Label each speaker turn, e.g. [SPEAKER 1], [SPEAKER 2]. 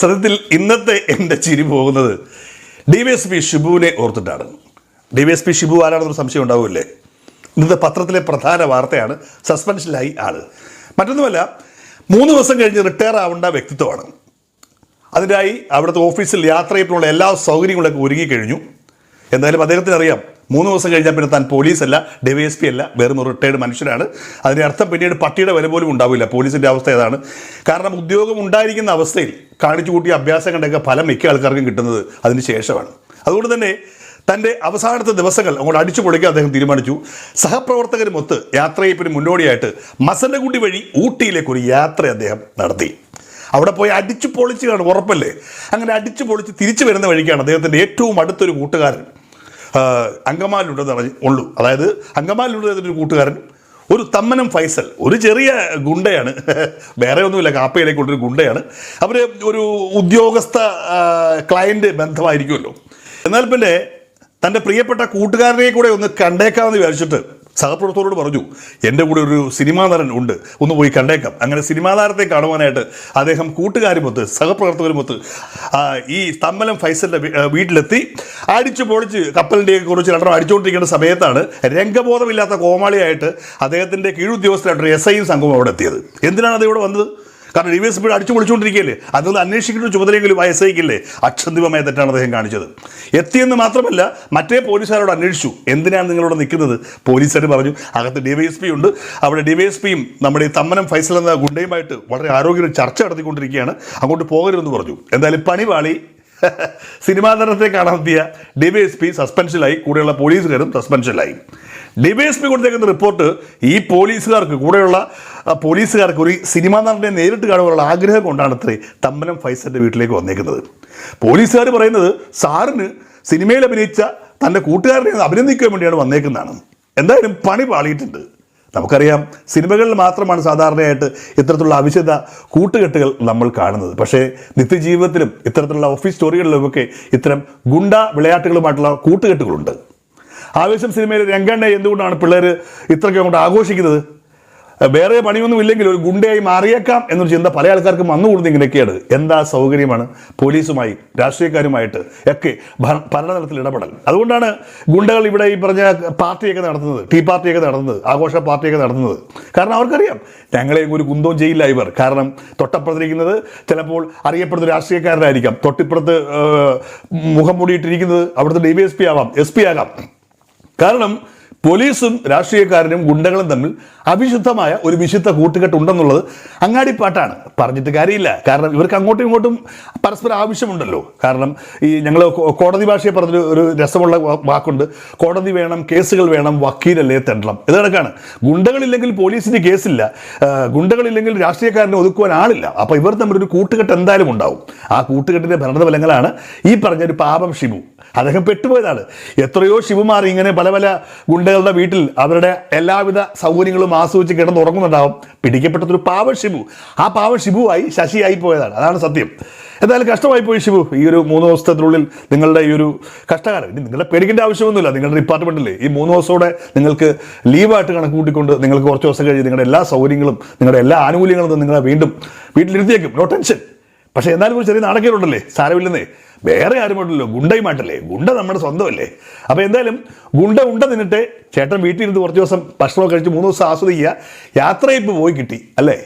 [SPEAKER 1] സത്യത്തിൽ ഇന്നത്തെ എന്റെ ചിരി പോകുന്നത് ഡി വി എസ് പി ഷിബുവിനെ ഓർത്തിട്ടാണ്. D V S P Shibu ആരാണെന്നൊരു സംശയം ഉണ്ടാവില്ലേ ഇന്നത്തെ പത്രത്തിലെ പ്രധാന വാർത്തയാണ് സസ്പെൻഷനിലായി ആൾ. മറ്റൊന്നുമല്ല മൂന്ന് ദിവസം കഴിഞ്ഞ് റിട്ടയർ ആവേണ്ട വ്യക്തിത്വമാണ്. അതിനായി അവിടുത്തെ ഓഫീസിൽ യാത്ര ചെയ്യപ്പെട്ടുള്ള എല്ലാ സൗകര്യങ്ങളൊക്കെ ഒരുങ്ങി കഴിഞ്ഞു. എന്തായാലും അദ്ദേഹത്തിന് അറിയാം മൂന്ന് ദിവസം കഴിഞ്ഞാൽ പിന്നെ താൻ പോലീസല്ല ഡിവൈഎസ്പി അല്ല വെറും ഒരു റിട്ടയർഡ് മനുഷ്യനാണ്. അതിന്റെ അർത്ഥം പിന്നീട് പട്ടിയുടെ വില പോലും ഉണ്ടാവില്ല. പോലീസിന്റെ അവസ്ഥ ഏതാണ്? കാരണം ഉദ്യോഗം ഉണ്ടായിരിക്കുന്ന അവസ്ഥയിൽ കാണിച്ചു കൂട്ടിയ കണ്ടൊക്കെ ഫലം മിക്ക ആൾക്കാർക്കും കിട്ടുന്നത് അതിന് ശേഷമാണ്. അതുകൊണ്ട് തന്നെ തന്റെ അവസാനത്തെ ദിവസങ്ങൾ അങ്ങോട്ട് അടിച്ചു പൊളിക്കാൻ അദ്ദേഹം തീരുമാനിച്ചു. സഹപ്രവർത്തകരുമൊത്ത് യാത്രയപ്പിന് മുന്നോടിയായിട്ട് മസന്നകുട്ടി വഴി ഊട്ടിയിലേക്ക് ഒരു യാത്ര അദ്ദേഹം നടത്തി. അവിടെ പോയി അടിച്ചു പൊളിച്ച് കാണും ഉറപ്പല്ലേ? അങ്ങനെ അടിച്ചു പൊളിച്ച് തിരിച്ചു വരുന്ന വഴിക്കാണ് അദ്ദേഹത്തിന്റെ ഏറ്റവും അടുത്തൊരു കൂട്ടുകാരൻ അങ്കമാലിലുണ്ടെന്ന് ഉള്ളൂ. അതായത് അങ്കമാലിലുള്ള ഒരു കൂട്ടുകാരൻ ഒരു തമ്മനം ഫൈസൽ ഒരു ചെറിയ ഗുണ്ടയാണ്. വേറെ ഒന്നുമില്ല കാപ്പയിലേക്ക് കൊണ്ടൊരു ഗുണ്ടയാണ്. അവർ ഒരു ഉദ്യോഗസ്ഥ ക്ലയന്റ് ബന്ധമായിരിക്കുമല്ലോ. എന്നാൽ പിന്നെ തന്റെ പ്രിയപ്പെട്ട കൂട്ടുകാരനെ കൂടെ ഒന്ന് കണ്ടേക്കാമെന്ന് വിചാരിച്ചിട്ട് സഹപ്രവർത്തകരോട് പറഞ്ഞു എന്റെ കൂടെ ഒരു സിനിമാ നടൻ ഉണ്ട് ഒന്ന് പോയി കണ്ടേക്കാം. അങ്ങനെ സിനിമാ താരത്തെ കാണുവാനായിട്ട് അദ്ദേഹം കൂട്ടുകാരുമൊത്ത് സഹപ്രവർത്തകരുമൊത്ത് ഈ തമ്മലം ഫൈസലിന്റെ വീട്ടിലെത്തി. അടിച്ചു പൊളിച്ച് കപ്പലിന്റെ കുറിച്ച് രണ്ടെണ്ണം അടിച്ചുകൊണ്ടിരിക്കുന്ന സമയത്താണ് രംഗബോധമില്ലാത്ത കോമാളിയായിട്ട് അദ്ദേഹത്തിന്റെ കീഴുദ്യോഗസ്ഥരായിട്ടൊരു എസ് ഐയും സംഘവും അവിടെ എത്തിയത്. എന്തിനാണ് അത് ഇവിടെ വന്നത്? കാരണം ഡി വി എസ് പി അടിച്ചു പൊളിച്ചുകൊണ്ടിരിക്കുകയല്ലേ? അതൊന്ന് അന്വേഷിക്കേണ്ട ചുമതലയെങ്കിലും എസ് ഐക്കില്ലേ അക്ഷന്തിമമായ തെറ്റാണ് അദ്ദേഹം കാണിച്ചത്. എത്തിയെന്ന് മാത്രമല്ല മറ്റേ പോലീസുകാരോട് അന്വേഷിച്ചു. എന്തിനാണ് നിങ്ങളോട് നിൽക്കുന്നത്? പോലീസുകാർ പറഞ്ഞു അകത്ത് ഡി വൈ എസ് പി ഉണ്ട്. അവിടെ ഡി വൈ എസ് പിയും നമ്മുടെ ഈ തമ്മനം ഫൈസൽ എന്ന ഗുണ്ടയുമായിട്ട് വളരെ ആരോഗ്യ ചർച്ച നടത്തിക്കൊണ്ടിരിക്കുകയാണ്. അങ്ങോട്ട് പോകരുതെന്ന് പറഞ്ഞു. എന്തായാലും പണിവാളി സിനിമാ താരത്തെ കാണാത്തിയ ഡി വൈ എസ് പി സസ്പെൻഷനിലായി കൂടെയുള്ള പോലീസുകാരും സസ്പെൻഷനിലായി പി കൊടുത്തേക്കുന്ന റിപ്പോർട്ട് ഈ പോലീസുകാർക്ക് കൂടെയുള്ള പോലീസുകാർക്ക് ഒരു സിനിമാ നടനെ നേരിട്ട് കാണുവാനുള്ള ആഗ്രഹം കൊണ്ടാണ് അത്രേ തമ്പനം ഫൈസലിന്റെ വീട്ടിലേക്ക് വന്നേക്കുന്നത്. പോലീസുകാർ പറയുന്നത് സാറിന് സിനിമയിൽ അഭിനയിച്ച തന്റെ കൂട്ടുകാരനെ അഭിനന്ദിക്കാൻ വേണ്ടിയാണ് വന്നേക്കുന്നതാണ്. എന്തായാലും പണി പാളിയിട്ടുണ്ട്. നമുക്കറിയാം സിനിമകളിൽ മാത്രമാണ് സാധാരണയായിട്ട് ഇത്തരത്തിലുള്ള അവിശുദ്ധ കൂട്ടുകെട്ടുകൾ നമ്മൾ കാണുന്നത്. പക്ഷേ നിത്യജീവിതത്തിലും ഇത്തരത്തിലുള്ള ഓഫീസ് സ്റ്റോറികളിലുമൊക്കെ ഇത്തരം ഗുണ്ട വിളയാട്ടുകളുമായിട്ടുള്ള കൂട്ടുകെട്ടുകളുണ്ട്. ആവേശം സിനിമയിൽ രംഗണ്ണ എന്തുകൊണ്ടാണ് പിള്ളേർ ഇത്രയ്ക്ക് അങ്ങോട്ട് ആഘോഷിക്കുന്നത്? വേറെ പണിയൊന്നും ഇല്ലെങ്കിൽ ഒരു ഗുണ്ടയായി മാറിയേക്കാം എന്നൊരു ചിന്ത പല ആൾക്കാർക്കും വന്നുകൂടുന്നത് ഇങ്ങനെയൊക്കെയാണ്. എന്താ സൗകര്യമാണ് പോലീസുമായി രാഷ്ട്രീയക്കാരുമായിട്ട് ഒക്കെ ഭരണതലത്തിൽ ഇടപെടൽ. അതുകൊണ്ടാണ് ഗുണ്ടകൾ ഇവിടെ ഈ പറഞ്ഞ പാർട്ടിയൊക്കെ നടത്തുന്നത് ടീ പാർട്ടിയൊക്കെ നടത്തുന്നത് ആഘോഷ പാർട്ടിയൊക്കെ നടത്തുന്നത്. കാരണം അവർക്കറിയാം ഞങ്ങളെ ഒരു കുന്തവും ചെയ്യില്ല ഇവർ. കാരണം തൊട്ടപ്പുറത്തിരിക്കുന്നത് ചിലപ്പോൾ അറിയപ്പെടുന്ന രാഷ്ട്രീയക്കാരനായിരിക്കാം. തൊട്ടിപ്പുറത്ത് മുഖം മൂടിയിട്ടിരിക്കുന്നത് അവിടുത്തെ ഡി വി എസ് പി ആവാം എസ് പി ആകാം. കാരണം പോലീസും രാഷ്ട്രീയക്കാരനും ഗുണ്ടകളും തമ്മിൽ അവിശുദ്ധമായ ഒരു വിശുദ്ധ കൂട്ടുകെട്ടുണ്ടെന്നുള്ളത് അങ്ങാടിപ്പാട്ടാണ്. പറഞ്ഞിട്ട് കാര്യമില്ല. കാരണം ഇവർക്ക് അങ്ങോട്ടും ഇങ്ങോട്ടും പരസ്പരം ആവശ്യമുണ്ടല്ലോ. കാരണം ഈ ഞങ്ങൾ കോടതി ഭാഷയെ പറഞ്ഞൊരു ഒരു രസമുള്ള വാക്കുണ്ട്. കോടതി വേണം കേസുകൾ വേണം വക്കീലല്ലേ തെണ്ടണം. ഇത് കണക്കാണ്. ഗുണ്ടകളില്ലെങ്കിൽ പോലീസിന് കേസില്ല. ഗുണ്ടകളില്ലെങ്കിൽ രാഷ്ട്രീയക്കാരനെ ഒതുക്കുവാൻ ആളില്ല. അപ്പോൾ ഇവർ തമ്മിലൊരു കൂട്ടുകെട്ട് എന്തായാലും ഉണ്ടാവും. ആ കൂട്ടുകെട്ടിന്റെ ഭരണഫലങ്ങളാണ് ഈ പറഞ്ഞൊരു പാപം ഷിബു. അദ്ദേഹം പെട്ടുപോയതാണ്. എത്രയോ ശിവമാർ ഇങ്ങനെ പല പല ഗുണ്ടകളുടെ വീട്ടിൽ അവരുടെ എല്ലാവിധ സൗകര്യങ്ങളും ആസ്വദിച്ച് കിടന്നുറങ്ങുന്നുണ്ടാവും. പിടിക്കപ്പെട്ടതൊരു പാവ ശിവു. ആ പാവ ശിവുവായി ശശിയായി പോയതാണ്. അതാണ് സത്യം. എന്തായാലും കഷ്ടമായി പോയി ശിവു. ഈ ഒരു മൂന്ന് ദിവസത്തിനുള്ളിൽ നിങ്ങളുടെ ഈ ഒരു കഷ്ടകാലം. ഇനി നിങ്ങളുടെ പേടിക്കേണ്ട ആവശ്യമൊന്നുമില്ല. നിങ്ങളുടെ ഡിപ്പാർട്ട്മെന്റിൽ ഈ മൂന്ന് ദിവസത്തോടെ നിങ്ങൾക്ക് ലീവായിട്ട് കണക്ക് കൂട്ടിക്കൊണ്ട് നിങ്ങൾക്ക് കുറച്ച് ദിവസം കഴിഞ്ഞ് നിങ്ങളുടെ എല്ലാ സൗകര്യങ്ങളും നിങ്ങളുടെ എല്ലാ ആനുകൂല്യങ്ങളും നിങ്ങളെ വീണ്ടും വീട്ടിലിരുത്തിയേക്കും. നോ ടെൻഷൻ പക്ഷേ എന്നാലും ഒരു ചെറിയ നാണക്കേടുണ്ടല്ലേ? സാരമില്ലെന്നേ. വേറെ ആരുമുണ്ടല്ലോ ഗുണ്ടയുമായിട്ടല്ലേ ഗുണ്ട നമ്മുടെ സ്വന്തമല്ലേ? അപ്പോൾ എന്തായാലും ഗുണ്ട ഉണ്ട നിന്നിട്ട് ചേട്ടൻ വീട്ടിൽ ഇരുന്ന് കുറച്ച് ദിവസം ഭക്ഷണമൊക്കെ കഴിച്ച് മൂന്ന് ദിവസം ആസ്വദിക്കുക. യാത്രയിപ്പ് പോയി കിട്ടി അല്ലേ?